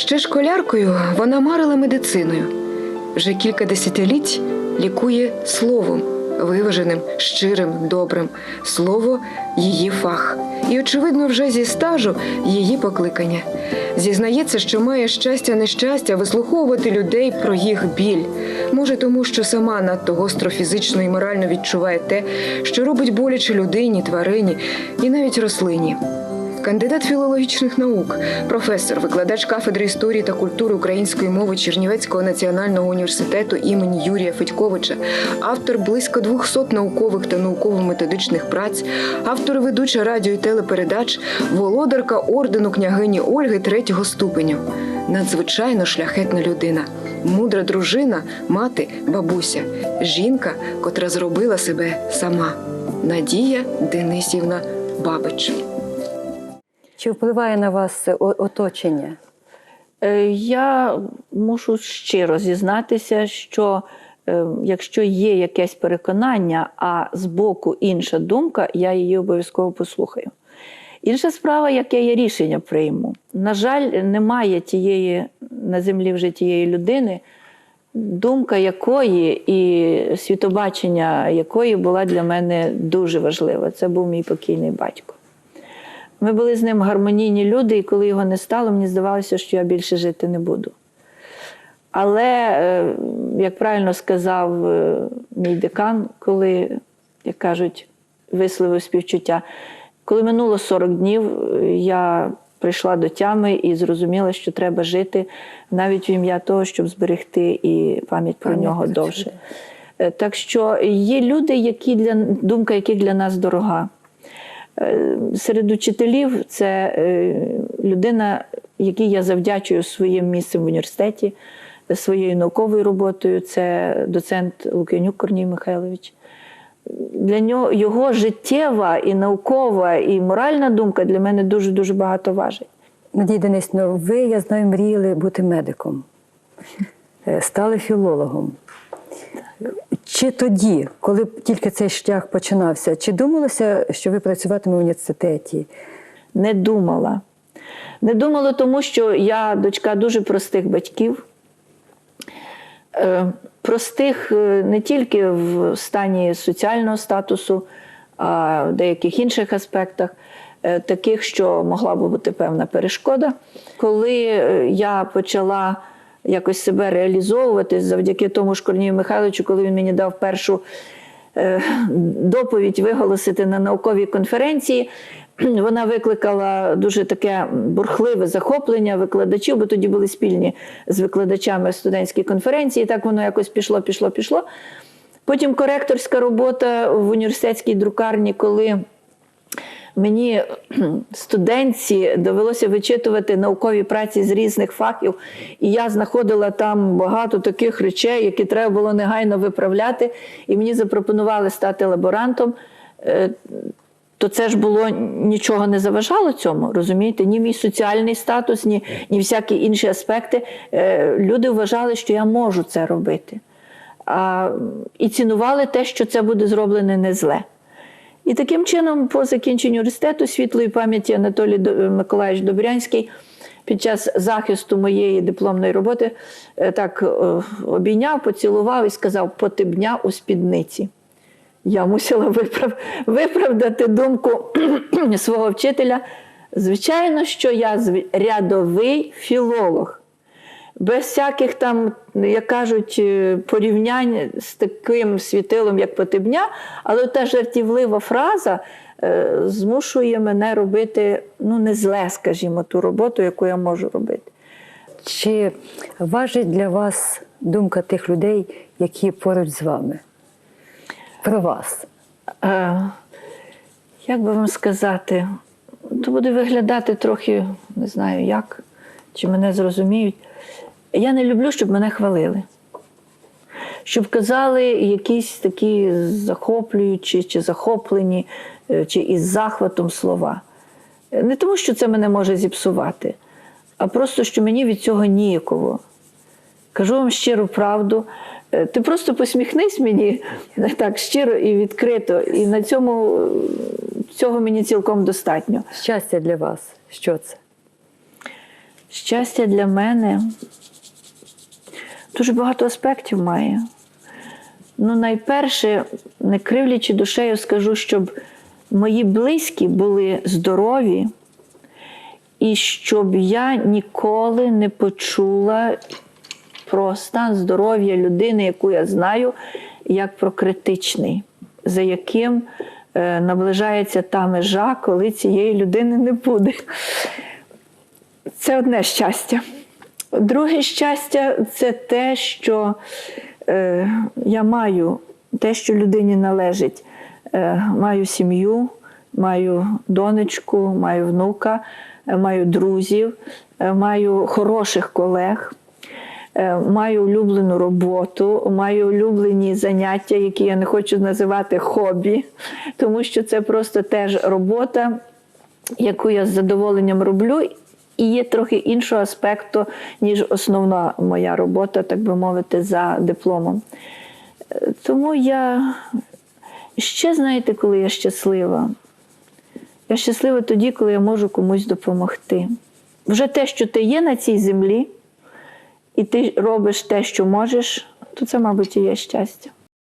Ще школяркою вона марила медициною. Вже кілька десятиліть лікує словом, виваженим, щирим, добрим. Слово її фах. І, очевидно, вже зі стажу її покликання. Зізнається, що має щастя нещастя вислуховувати людей про їх біль. Може, тому що сама надто гостро фізично і морально відчуває те, що робить боляче людині, тварині і навіть рослині. Кандидат філологічних наук, професор, викладач кафедри історії та культури української мови Чернівецького національного університету імені Юрія Федьковича, автор близько 200 наукових та науково-методичних праць, автор ведуча радіо і телепередач, володарка ордену княгині Ольги третього ступеню. Надзвичайно шляхетна людина, мудра дружина, мати, бабуся, жінка, котра зробила себе сама. Надія Денисівна Бабич. Чи впливає на вас оточення? Е, Я мушу щиро зізнатися, що е, якщо є якесь переконання, а збоку інша думка, я її обов'язково послухаю. Інша справа, яке я рішення прийму. На жаль, немає тієї на землі вже тієї людини, думка якої і світобачення якої була для мене дуже важлива. Це був мій покійний батько. Ми були з ним гармонійні люди, і коли його не стало, мені здавалося, що я більше жити не буду. Але, е, як правильно сказав е, мій декан, коли, як кажуть, висловив співчуття, коли минуло 40 днів, я прийшла до тями і зрозуміла, що треба жити навіть в ім'я того, щоб зберегти і пам'ять про Пам'ять нього довше. Е, Так що є люди, які для думка яких для нас дорога. Е, Серед учителів це е, людина, якій я завдячую своїм місцем в університеті, своєю науковою роботою. Це доцент Лук'янюк Корній Михайлович. Для нього його життєва і наукова, і моральна думка для мене дуже дуже багато важить. Надія Денисівна, ви, я знаю, мріяли бути медиком, Е, стали філологом. Чи тоді, коли тільки цей шлях починався, чи думалося, що ви працюватиме в університеті? не думала. Не думала, тому що я дочка дуже простих батьків. Е, Простих е, не тільки в стані соціального статусу, а в деяких інших аспектах, е, таких, що могла би бути певна перешкода. Коли я почала якось себе реалізовувати завдяки тому ж Корнію Михайловичу, коли він мені дав першу е, доповідь виголосити на науковій конференції. Вона викликала дуже таке бурхливе захоплення викладачів, бо тоді були спільні з викладачами студентські конференції. І так воно якось пішло, пішло, пішло. Потім коректорська робота в університетській друкарні, коли Мені студентці довелося вичитувати наукові праці з різних фахів, і я знаходила там багато таких речей, які треба було негайно виправляти. І мені запропонували стати лаборантом. Е, То це ж було нічого не заважало цьому, розумієте? Ні мій соціальний статус, ні, ні всякі інші аспекти. Е, Люди вважали, що я можу це робити. А, і цінували те, що це буде зроблене не зле. І таким чином, по закінченню університету світлої пам'яті Анатолій Миколаївич Добрянський під час захисту моєї дипломної роботи е, так е, обійняв, поцілував і сказав потибня у спідниці. Я мусила виправ... виправдати думку свого вчителя. Звичайно, що я рядовий філолог без всяких там, як кажуть, е, порівнянь з таким світилом, як Потебня, але та жартівлива фраза е, змушує мене робити ну, не зле, скажімо, ту роботу, яку я можу робити. Чи важить для вас думка тих людей, які поруч з вами? Про вас? Е, як би вам сказати, то буде виглядати трохи, не знаю як, чи мене зрозуміють. Я не люблю, щоб мене хвалили. Щоб казали якісь такі захоплюючі чи захоплені, е, чи із захватом слова. Е, Не тому, що це мене може зіпсувати, а просто, що мені від цього ніяково. Кажу вам щиру правду. Е, Ти просто посміхнись мені так щиро і відкрито, і на цьому цього мені цілком достатньо. Щастя для вас. Що це? Щастя для мене дуже багато аспектів має. Ну, найперше, не кривлячи душею, скажу, щоб мої близькі були здорові, і щоб я ніколи не почула про стан здоров'я людини, яку я знаю, як про критичний, за яким е, наближається та межа, коли цієї людини не буде. Це одне щастя. Друге щастя це те, що е, я маю те, що людині належить. Е, маю сім'ю, маю донечку, маю внука, е, маю друзів, е, маю хороших колег. Е, Маю улюблену роботу, маю улюблені заняття, які я не хочу називати хобі, тому що це просто теж робота, яку я з задоволенням роблю, і є трохи іншого аспекту, ніж основна моя робота, так би мовити, за дипломом. Тому я ще знаєте, коли я щаслива. Я щаслива тоді, коли я можу комусь допомогти. Вже те, що ти є на цій землі, і ти робиш те, що можеш, то це, мабуть, і є щастя.